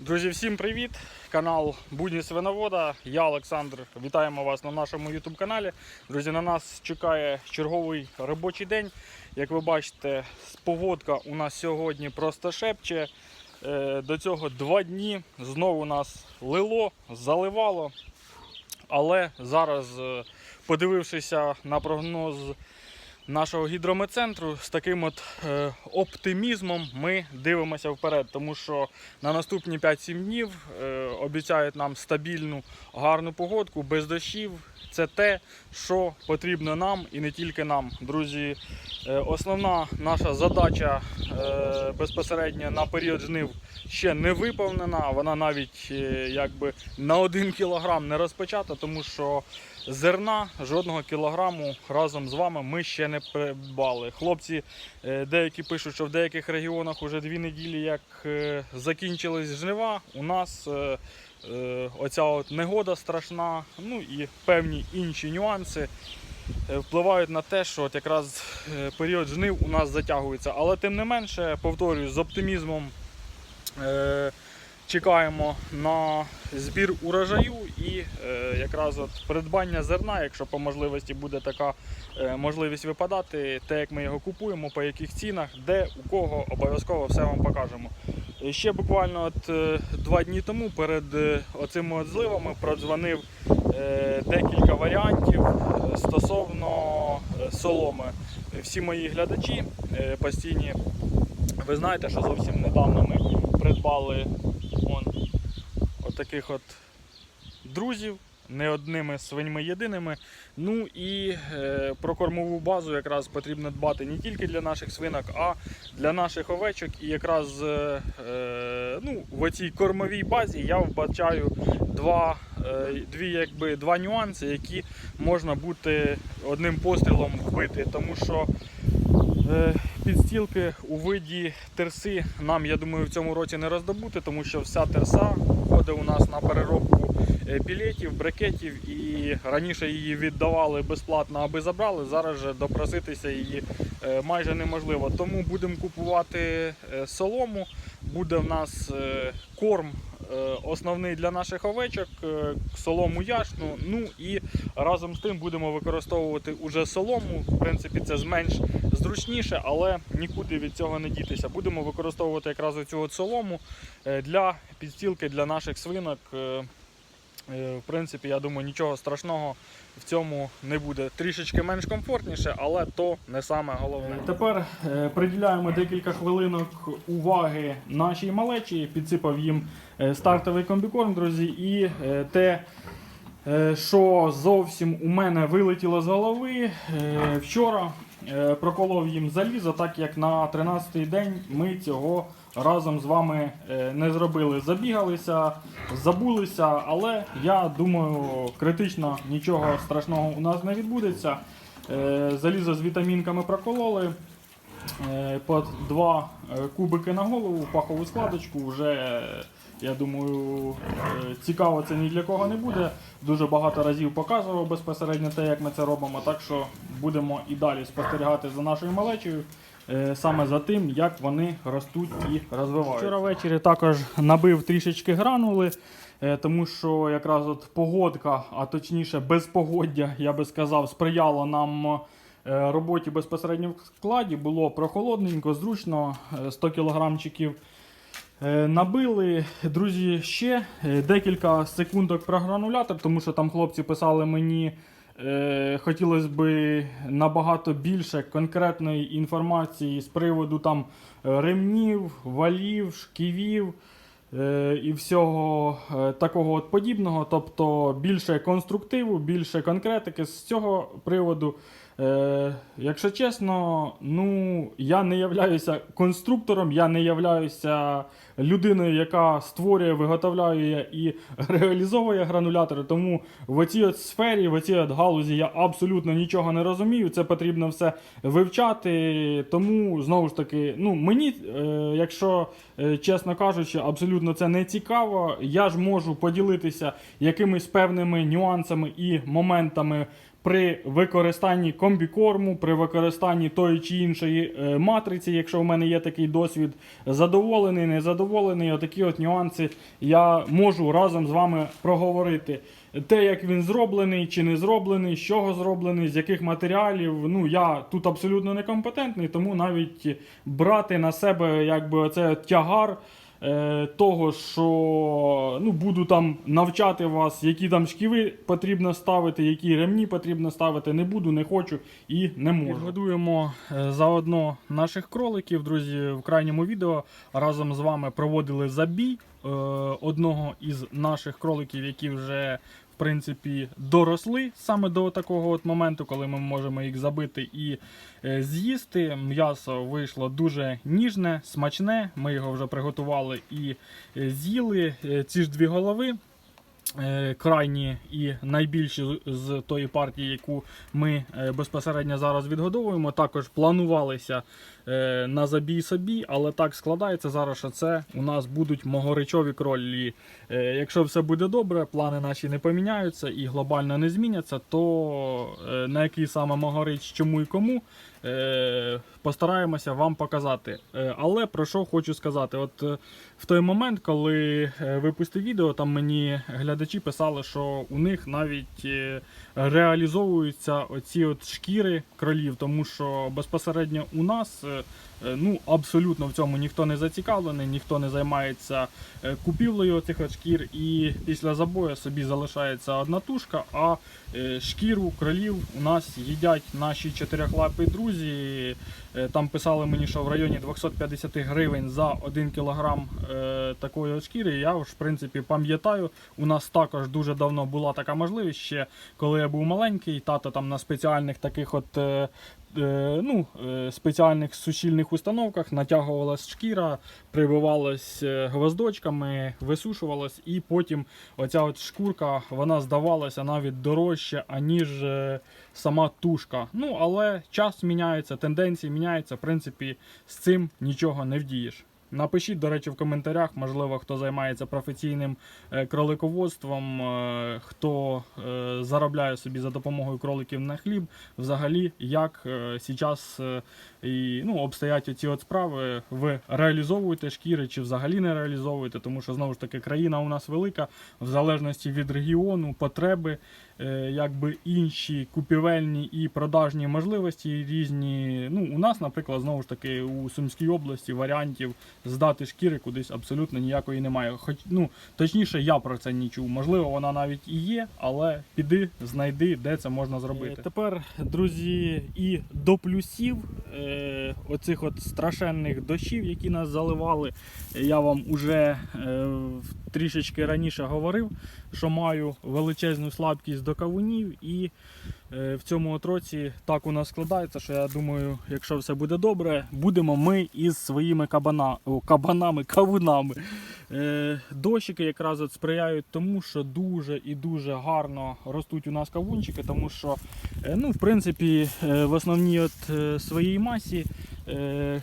Друзі, всім привіт! Канал Будні Свиновода. Я Олександр. Вітаємо вас на нашому YouTube каналі. Друзі, на нас чекає черговий робочий день. Як ви бачите, погодка у нас сьогодні просто шепче. Е, До цього два дні знову нас лило, заливало. Але зараз, е, подивившися на прогноз нашого гідрометцентру, з таким от е, оптимізмом ми дивимося вперед, тому що на наступні 5-7 днів е, обіцяють нам стабільну, гарну погодку, без дощів. Це те, що потрібно нам і не тільки нам. Друзі, е, основна наша задача е, безпосередньо на період жнив ще не виповнена. Вона навіть е, якби на один кілограм не розпочата, тому що зерна жодного кілограму разом з вами ми ще не придбали. Хлопці е, деякі пишуть, що в деяких регіонах вже дві неділі як е, закінчились жнива. У нас е, оця от негода страшна, ну і певні інші нюанси. Впливають на те, що от якраз період жнив у нас затягується. Але тим не менше, повторюю, з оптимізмом чекаємо на збір урожаю і е, якраз от придбання зерна, якщо по можливості буде така е, можливість випадати, те, як ми його купуємо, по яких цінах, де, у кого, обов'язково все вам покажемо. Ще буквально от, е, два дні тому перед оцими от зливами продзвонив декілька варіантів стосовно соломи. Всі мої глядачі постійні, ви знаєте, що зовсім недавно ми придбали таких от друзів, не одними свиньми єдиними. Ну і е, про кормову базу якраз потрібно дбати не тільки для наших свинок, а для наших овечок. І якраз е, е, ну, в цій кормовій базі я вбачаю два, е, дві, якби, два нюанси, які можна бути одним пострілом вбити. Тому що Підстілки у виді терси нам, я думаю, в цьому році не роздобути, тому що вся терса входить у нас на переробку е, пілетів, брикетів і раніше її віддавали безплатно, аби забрали. Зараз же допроситися її е, майже неможливо. Тому будемо купувати е, солому. Буде в нас е, корм е, основний для наших овечок, е, солому яшну. Ну і разом з тим будемо використовувати уже солому. В принципі, це зменш зручніше, але нікуди від цього не дітися. Будемо використовувати якраз цю от солому е, для підстілки для наших свинок. Е, е, В принципі, я думаю, нічого страшного в цьому не буде. Трішечки менш комфортніше, але то не саме головне. Тепер е, приділяємо декілька хвилинок уваги нашій малечі. Підсипав їм е, стартовий комбікорм, друзі, і е, те. Е, що зовсім у мене вилетіло з голови. Е, Вчора е, проколов їм залізо, так як на 13-й день ми цього разом з вами е, не зробили. Забігалися, забулися, але я думаю, критично нічого страшного у нас не відбудеться. Е, Залізо з вітамінками прокололи. Е, По два кубики на голову, пахову складочку. Вже, я думаю, цікаво це ні для кого не буде. Дуже багато разів показував безпосередньо те, як ми це робимо. Так що будемо і далі спостерігати за нашою малечею. Е, Саме за тим, як вони ростуть і розвиваються. Вчора ввечері також набив трішечки гранули, е, тому що якраз от погодка, а точніше безпогоддя, я би сказав, сприяло нам е, роботі безпосередньо в складі. Було прохолодненько, зручно, е, 100 кілограмчиків Набили, друзі, ще декілька секундок про гранулятор, тому що там хлопці писали мені, е, хотілося б набагато більше конкретної інформації з приводу там е, ремнів, валів, шківів е, і всього е, такого от подібного. Тобто більше конструктиву, більше конкретики з цього приводу. Е, якщо чесно, ну я не являюся конструктором, я не являюся людиною, яка створює, виготовляє і реалізовує гранулятори. Тому в цій от сфері, в цій от галузі я абсолютно нічого не розумію. Це потрібно все вивчати. Тому знову ж таки, ну мені, е, якщо е, чесно кажучи, абсолютно це не цікаво. Я ж можу поділитися якимись певними нюансами і моментами при використанні комбікорму, при використанні тої чи іншої е, матриці, якщо в мене є такий досвід, задоволений, незадоволений, отакі от нюанси я можу разом з вами проговорити. Те, як він зроблений чи не зроблений, з чого зроблений, з яких матеріалів. Ну я тут абсолютно некомпетентний, тому навіть брати на себе якби оце тягар того, що ну, буду там навчати вас, які там шківи потрібно ставити, які ремні потрібно ставити, не буду, не хочу і не можу. Годуємо е, заодно наших кроликів, друзі. В крайньому відео разом з вами проводили забій е, одного із наших кроликів, які вже принципі доросли саме до такого от моменту, коли ми можемо їх забити і е, з'їсти. М'ясо вийшло дуже ніжне, смачне. Ми його вже приготували і е, з'їли. Е, Ці ж дві голови. Крайні і найбільші з- тої партії, яку ми безпосередньо зараз відгодовуємо, також планувалися на забій собі, але так складається зараз, що це у нас будуть могоричові кролі. Е, Якщо все буде добре, плани наші не поміняються і глобально не зміняться, то е, на який саме могорич, чому і кому, е, постараємося вам показати. Е, Але про що хочу сказати? От е, в той момент, коли е, випустив відео, там мені глядачі писали, що у них навіть е, реалізовуються оці от шкіри кролів, тому що безпосередньо у нас е, е, ну абсолютно в цьому ніхто не зацікавлений, ніхто не займається е, купівлею цих шкір, і після забою собі залишається одна тушка, а шкіру кролів у нас їдять наші чотирьохлапі друзі. Е, Там писали мені, що в районі 250 гривень за 1 кілограм е, такої шкіри. Я в принципі пам'ятаю. У нас також дуже давно була така можливість. Ще коли я був маленький, тато там на спеціальних таких от. е, Ну, спеціальних сушільних установках натягувалась шкіра, прибивалась гвоздочками, висушувалась, і потім оця от шкурка вона здавалася навіть дорожче, аніж сама тушка. Ну, але час міняється, тенденції міняються. В принципі, з цим нічого не вдієш. Напишіть, до речі, в коментарях, можливо, хто займається професійним е, кролиководством, е, хто е, заробляє собі за допомогою кроликів на хліб, взагалі, як зараз ну, обстоять ці от справи, ви реалізовуєте шкіри чи взагалі не реалізовуєте, тому що знову ж таки країна у нас велика, в залежності від регіону, потреби, якби інші купівельні і продажні можливості різні. Ну, у нас, наприклад, знову ж таки, у Сумській області варіантів здати шкіри кудись абсолютно ніякої немає. Хоч ну точніше, я про це не чув. Можливо, вона навіть і є, але піди, знайди, де це можна зробити. Тепер, друзі, і до плюсів е, оцих от страшенних дощів, які нас заливали, я вам уже е, трішечки раніше говорив, що маю величезну слабкість до кавунів і. Е, В цьому отроці так у нас складається, що я думаю, якщо все буде добре, будемо ми із своїми кабана, о, кабанами, кавунами. Е, Дощики якраз от сприяють тому, що дуже і дуже гарно ростуть у нас кавунчики, тому що, е, ну, в принципі, в основній от своїй масі,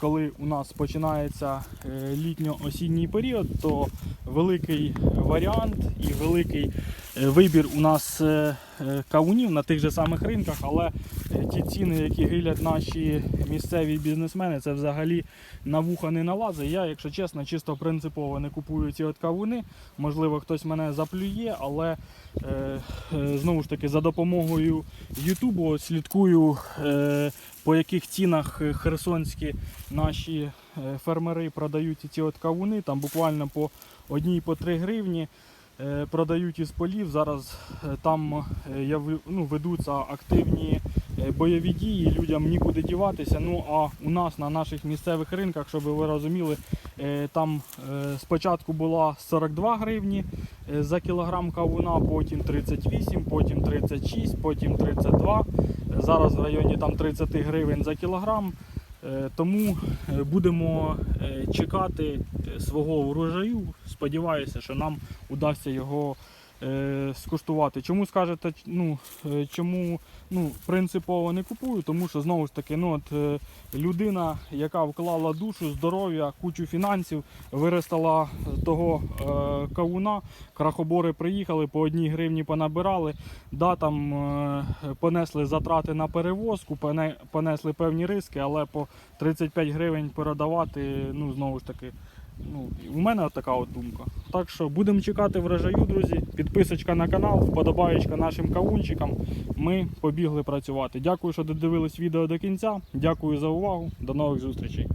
коли у нас починається е, літньо-осінній період, то великий варіант і великий е, вибір у нас е, е, кавунів на тих же самих ринках, але е, ті ціни, які гилять наші місцеві бізнесмени, це взагалі на вуха не налазить. Я, якщо чесно, чисто принципово не купую ці от кавуни. Можливо, хтось мене заплює, але е, е, знову ж таки за допомогою Ютубу слідкую, е, по яких цінах е, херсонські наші е, фермери продають ці от кавуни. Там буквально по одній по 3 гривні. е, Продають із полів. Зараз там ну, ведуться активні бойові дії, людям нікуди діватися. Ну а у нас на наших місцевих ринках, щоб ви розуміли, там спочатку була 42 гривні за кілограм кавуна, потім 38, потім 36, потім 32. Зараз в районі там 30 гривень за кілограм. Е, Тому е, будемо е, чекати свого урожаю. Сподіваюся, що нам удасться його е, скуштувати. Чому скажете, ну, е, чому ну, принципово не купую? Тому що знову ж таки, ну, от, е, людина, яка вклала душу, здоров'я, кучу фінансів, виростала того е, кавуна, крахобори приїхали, по одній гривні понабирали, да, там е, понесли затрати на перевозку, поне- понесли певні риски, але по 35 гривень передавати, ну знову ж таки. Ну, у мене така от думка. Так що будемо чекати врожаю, друзі. Підписочка на канал, вподобаєчка нашим кавунчикам. Ми побігли працювати. Дякую, що додивились відео до кінця. Дякую за увагу. До нових зустрічей.